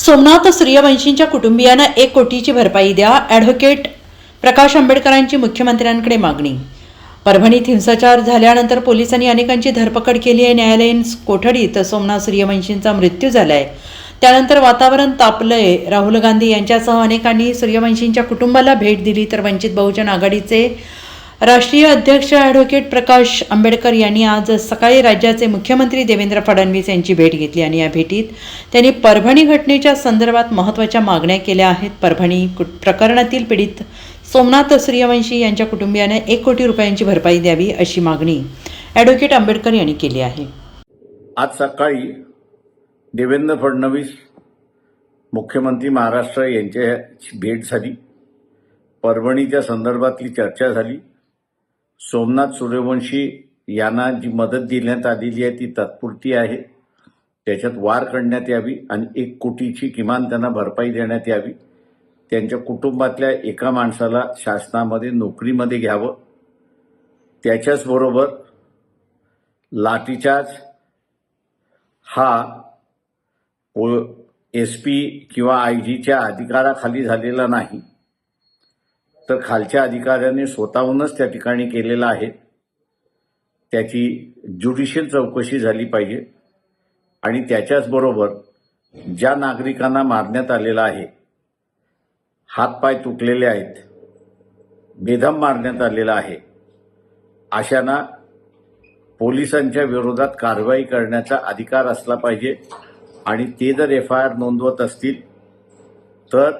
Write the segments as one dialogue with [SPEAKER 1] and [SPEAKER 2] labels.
[SPEAKER 1] सोमनाथ सूर्यवंशींच्या कुटुंबियांना एक कोटीची भरपाई द्या. ॲडव्होकेट प्रकाश आंबेडकरांची मुख्यमंत्र्यांकडे मागणी. परभणीत हिंसाचार झाल्यानंतर पोलिसांनी अनेकांची धरपकड केली आहे. न्यायालयीन कोठडीत सोमनाथ सूर्यवंशींचा मृत्यू झालाय. त्यानंतर वातावरण तापलंय. राहुल गांधी यांच्यासह अनेकांनी सूर्यवंशींच्या कुटुंबाला भेट दिली तर वंचित बहुजन आघाडीचे राष्ट्रीय अध्यक्ष ॲडव्होकेट प्रकाश आंबेडकर यांनी आज सकाळी राज्याचे मुख्यमंत्री देवेंद्र फडणवीस यांची भेट घेतली आणि या भेटीत त्यांनी परभणी घटनेच्या संदर्भात महत्त्वाच्या मागण्या केल्या आहेत. परभणी कुट- प्रकरणातील पीडित सोमनाथ सूर्यवंशी यांच्या कुटुंबियाने एक कोटी रुपयांची भरपाई द्यावी अशी मागणी ॲडव्होकेट आंबेडकर यांनी केली आहे.
[SPEAKER 2] आज सकाळी देवेंद्र फडणवीस मुख्यमंत्री महाराष्ट्र यांच्याची भेट झाली. परभणीच्या संदर्भातली चर्चा झाली. सोमनाथ सूर्यवंशी यांना जी मदत देण्यात आलेली आहे ती तात्पुरती आहे. त्याच्यात वार करण्यात यावी आणि एक कोटीची किमान त्यांना भरपाई देण्यात यावी. त्यांच्या कुटुंबातल्या एका माणसाला शासनामध्ये नोकरीमध्ये घ्यावं. त्याच्याचबरोबर लाठीचार्ज हा एस पी किंवा आय जीच्या अधिकाराखाली झालेला नाही. तर खालच्या अधिकाऱ्याने स्वतःहूनच त्या ठिकाणी केलेला आहे. त्याची ज्युडिशियल चौकशी झाली पाहिजे. आणि त्याच्याचबरोबर ज्या नागरिकांना मारण्यात आलेला आहे हातपाय तुटलेले आहेत बेदम मारण्यात आलेला आहे अशांना पोलिसांच्या विरोधात कारवाई करण्याचा अधिकार असला पाहिजे. आणि ते जर एफ आय आर नोंदवत असतील तर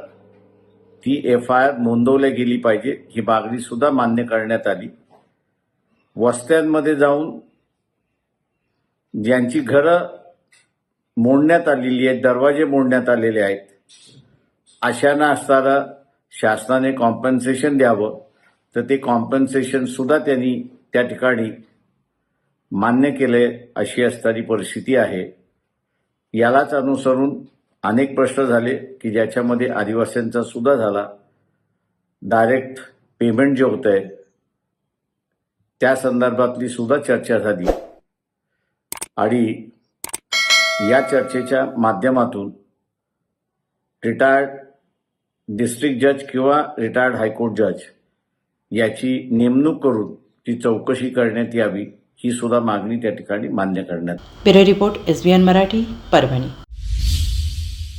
[SPEAKER 2] ती एफ आय आर नोंदवल्या गेली पाहिजे ही मागणी सुद्धा मान्य करण्यात आली. वस्त्यांमध्ये जाऊन ज्यांची घरं मोडण्यात आलेली आहेत दरवाजे मोडण्यात आलेले आहेत अशांना असणारा शासनाने कॉम्पन्सेशन द्यावं. तर ते कॉम्पन्सेशन सुद्धा त्यांनी त्या ठिकाणी मान्य केले अशी असणारी परिस्थिती आहे. यालाच अनुसरून अनेक प्रश्न झाले की ज्याच्यामध्ये आदिवासींचा सुद्धा झाला. डायरेक्ट पेमेंट जे होत आहे त्या संदर्भातली सुद्धा चर्चा झाली. आणि या चर्चेच्या माध्यमातून रिटायर्ड डिस्ट्रिक्ट जज किंवा रिटायर्ड हायकोर्ट जज याची नेमणूक करून ती चौकशी करण्यात यावी ही सुद्धा मागणी त्या ठिकाणी मान्य करण्यात
[SPEAKER 1] bureau report S B N Marathi Parbhani.